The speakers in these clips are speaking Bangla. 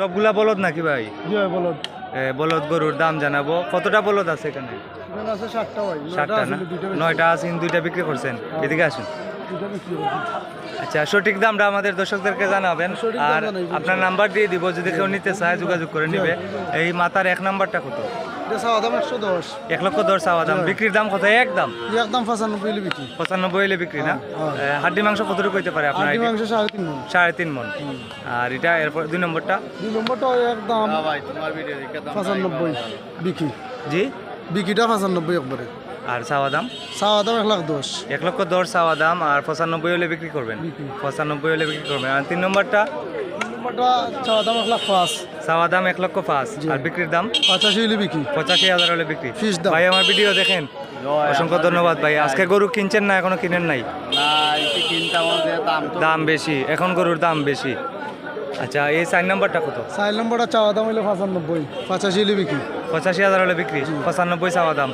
সবগুলা বলদ নাকি ভাই? এ, বলদ গরুর দাম জানাব। কতটা বলদ আছে এখানে? সাতটা না? নয়টা আছেন দুইটা বিক্রি করছেন। এদিকে আসুন। আচ্ছা সঠিক দামটা আমাদের দর্শকদেরকে জানাবেন। আর আপনার নাম্বার দিয়ে দিব যদি কেউ নিতে চায় যোগাযোগ করে নিবে। এই মাতার এক নাম্বারটা কত? এটা চাওয়া দাম একশো দশ। এক লক্ষ দশ চাওয়া দাম। বিক্রির দাম কত? একদম। একদম পঁচানব্বই হলে বিক্রি। পঁচানব্বই হলে বিক্রি না? হ্যাঁ। হাড্ডি মাংস কতটুকু হইতে পারে আপনার মাংস সাড়ে তিন মন সাড়ে তিন মন আর এটা এরপর দুই নম্বরটা? দুই নম্বরটা একদম পঁচানব্বই বিক্রি। জি? বিক্রিটা পঁচানব্বই একবারে। আর চাওয়া দাম? চাওয়া দাম এক লাখ দশ। এক লক্ষ দশ চাওয়া দাম আর পঁচানব্বই হলে বিক্রি করবেন। পঁচানব্বই হলে বিক্রি করবেন। আর তিন নম্বরটা? চাওয়া দাম এক লক্ষ পাঁচ। আর বিক্রির দাম? পঁচাশি হলে বিক্রি। পঁচাশি হাজার হলে বিক্রি। ফিস ভাই আমার ভিডিও দেখেন। অসংখ্য ধন্যবাদ ভাই। আজকে গরু কিনছেন না এখনও কিনেন নাই? দাম বেশি। এখন গরুর দাম বেশি। আচ্ছা এই চার নাম্বারটা কত? চার নম্বরটা চাওয়া দাম হইল পঁচানব্বই। পঁচাশি হলে বিক্রি। পঁচাশি হাজার হলে বিক্রি? পঁচানব্বই চাওয়া দাম।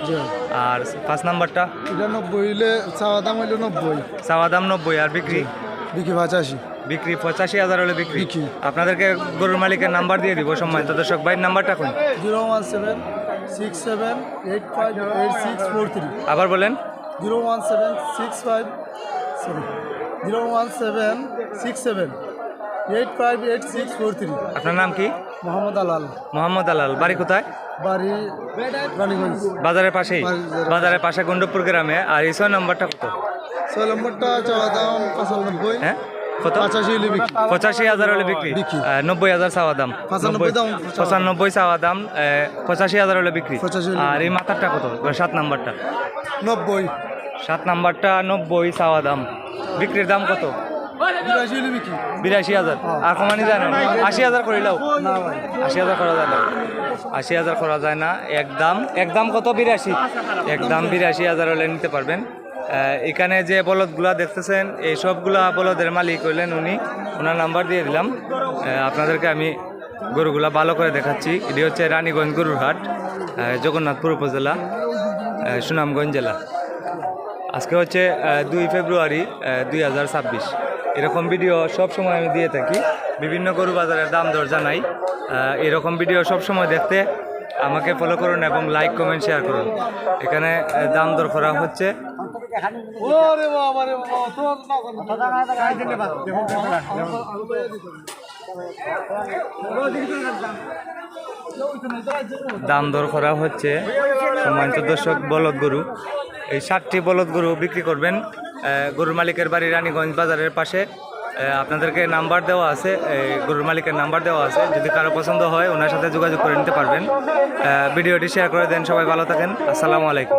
আর পাঁচ নাম্বারটা? এটা নব্বই হলে চাওয়া দাম হইল নব্বই। চাওয়া দাম নব্বই আর বিক্রি? বিক্রি পঁচাশি। বিক্রি পঁচাশি হাজার হলে বিক্রি। আপনাদেরকে গরুর মালিকের নাম্বার দিয়ে দিব সম্মানিত দর্শক। ভাইয়ের নাম্বারটা কোন zero one seven six seven eight five eight six four three. আবার বলেন। Zero one seven six five zero one seven six seven eight five eight six four three. আপনার নাম কি? মোহাম্মদ আলাল। মোহাম্মদ আলাল। বাড়ি কোথায়? বাড়ি রানীগঞ্জ। বাজারের পাশেই। বাজারের- পাশে গন্ডপুর গ্রামে। আর এই ছয় নম্বরটা কত? ছয় নম্বরটা চাওয়া দাম পঁচানব্বই হ্যাঁ? কত? পঁচাশি হাজার হলে বিক্রি। নব্বই হাজার চাওয়া দাম পঁচানব্বই দাম চাওয়া দাম পঁচাশি হাজার হলে বিক্রি। পঁচাশি হলে আর এই মাথারটা কত? সাত নাম্বারটা। নব্বই। সাত নাম্বারটা নব্বই চাওয়া দাম বিক্রির দাম কত? বিরাশি হাজার। আর কমানি যায় না? আশি হাজার ভাই। আশি হাজার করা যায় না। আশি হাজার করা যায় না। একদম একদম কত? বিরাশি। একদম বিরাশি হাজার হলে নিতে পারবেন। এখানে যে বলদগুলা দেখতেছেন, এই সবগুলা বলদের মালিক হইলেন উনি। ওনার নাম্বার দিয়ে দিলাম। আপনাদেরকে আমি গরুগুলা ভালো করে দেখাচ্ছি। এটি হচ্ছে রানীগঞ্জ গরুর হাট জগন্নাথপুর উপজেলা সুনামগঞ্জ জেলা। আজকে হচ্ছে দুই ফেব্রুয়ারি দুই হাজার ছাব্বিশ। এরকম ভিডিও সব সময় আমি দিয়ে থাকি। বিভিন্ন গরু বাজারের দাম দর জানাই। এরকম ভিডিও সব সময় দেখতে আমাকে ফলো করুন এবং লাইক কমেন্ট শেয়ার করুন। এখানে দাম দর করা হচ্ছে ওরে বাবা রে বাবা তোর না দাম দর করা হচ্ছে সম্মানিত দর্শক বলদ গরু। এই ষাটটি বলদ গরু বিক্রি করবেন গরুর মালিকের বাড়ি রানীগঞ্জ বাজারের পাশে। আপনাদেরকে নাম্বার দেওয়া আছে এই গরুর মালিকের নাম্বার দেওয়া আছে। যদি কারও পছন্দ হয় ওনার সাথে যোগাযোগ করে নিতে পারবেন। ভিডিওটি শেয়ার করে দেন সবাই ভালো থাকেন। আসসালামু আলাইকুম।